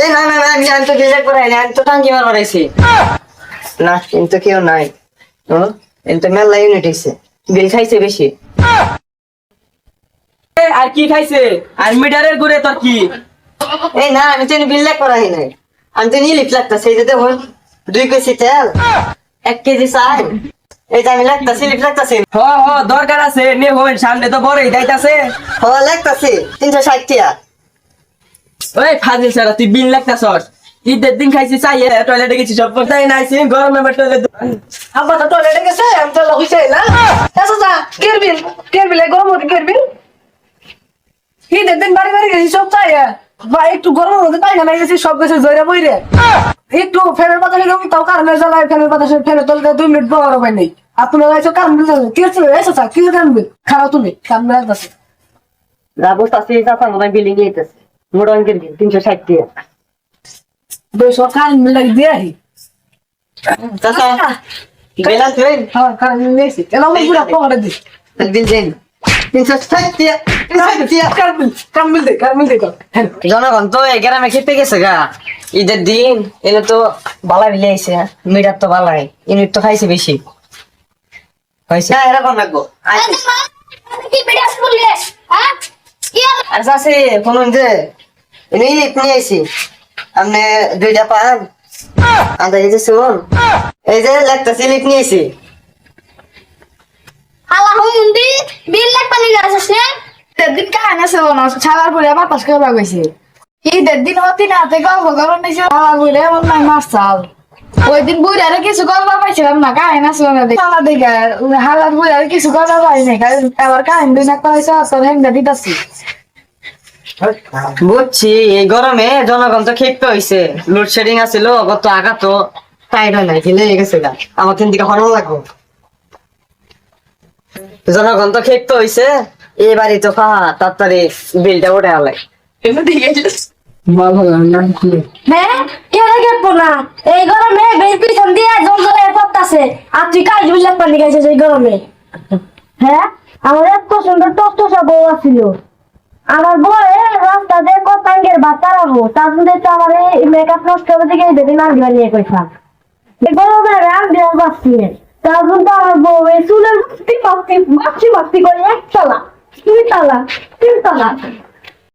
এই না না না আমি আমি তো ডিজাইন করাই না আমি তো টাঙ্কি মার না কিন্তু কেউ নাই। ও কিন্তু মেলা ইউনিট হয়েছে বিল খাইছে বেশি। আর কি খাইছে? আর মিটারের ঘুরে তোর কি? এই না আমি তো বিল লেখ করাই নাই। আমি তো নিয়ে লিপ লাগতেছে এই যে দেখুন দুই কেজি তেল এক কেজি চাল। এই যে আমি লাগতেছি লিপ লাগতেছি। হ হ দরকার আছে নে হইন সামনে তো বড়ই যাইতাছে। হ লাগতেছি তিনশো ষাট টিয়া। ওই ফাজিল সারা তুই বিন লাগতাছস। ঈদের দিন খাইছি চাইয়ে টয়লেটে গেছি সব না আইছি গরমে বা টয়লেট আব্বা তো টয়লেটে গেছে? আমি তো লইছে না। এসো যা কের বিল? কের বিল? গরম হতে কের বিল? ঈদের দিন বাড়ি বাড়ি গেছি সব চাই বা একটু গরম হতে তাই না গেছি সব কিছু জয়রা বইরে। একটু ফ্যানের বাতাসে তাও কারেন্টের জ্বালায় ফ্যানের বাতাসে ফ্যানের তলতে দুই মিনিট বড় হবে নেই। আপনারা এসো বিল কি হচ্ছে এসো চা কি খারাপ তুমি কারেন্ট বিল আছে যা বুঝতেছি চাষা মনে বিলিং যেতেছে মোট অঙ্কের বিল তিনশো ষাট দুইশো দিয়ে আহি। চাষা বিল আনতে হ্যাঁ কারেন্ট নিয়েছি এলাম পুরা পকেটে দিই বিল দেন। হ্যাঁ। জনগণ তো এই গ্রামে খেতে গেছে গা। ঈদের দিন এলে তো বালা বিলে আইছে মিটার তো বালাই। ইউনিট তো খাইছে বেশি। হয়েছে। হ্যাঁ এরকম লাগবো। হ্যাঁ? আচ্ছা আছে কোন যে ইলিপ নিয়ে আইছি। আপনি দুইটা পান আদা এই যে শুন এই যে লাগতাছে ইলিপ নিয়ে আইছি। হালা হুন্দি বিল লাখ পানি গাছ নে? দিন কাহানে ছিল না ছাড়ার পরে বাতাস করে গেছে ঈদের দিন হতি না থেকে গল্প গরম নিয়েছে ছাড়ার পরে এমন নাই মাছ চাল। ওই দিন বুড়ারে কিছু গল্প পাইছিলাম না, কাহিনা ছিল না দেখে। আমার দিকে হালার বুড়ারে কিছু গল্প পাই নাই কারণ আবার কাহিনী দিন একটা হয়েছে তোর হেঙ্গা দিতাছি। বুঝছি, এই গরমে জনগণ তো খেতে হইছে। লোডশেডিং আছিল গত আগা তো টাইট হয় নাই গেছে গা। আমার তিন দিকে হরণ লাগবো। জনগণ তো এবারই তো তাড়াতাড়ি বিলটা উঠে হ্যাঁ এই পিছন জল এই হ্যাঁ আমার বউ আমার দিয়ে ভাত তাড়াবো তার মধ্যে তো আমার এই মেকআপ নষ্ট হবে দিকে বেদিন আর নিয়ে কইছিলাম গরমে রাম দিয়ে বাঁচছি তার জন্য আমার বউ এই চুলের মাস্তি মাছি মাস্তি করে এক তালা, দুই তালা, তিন তালা।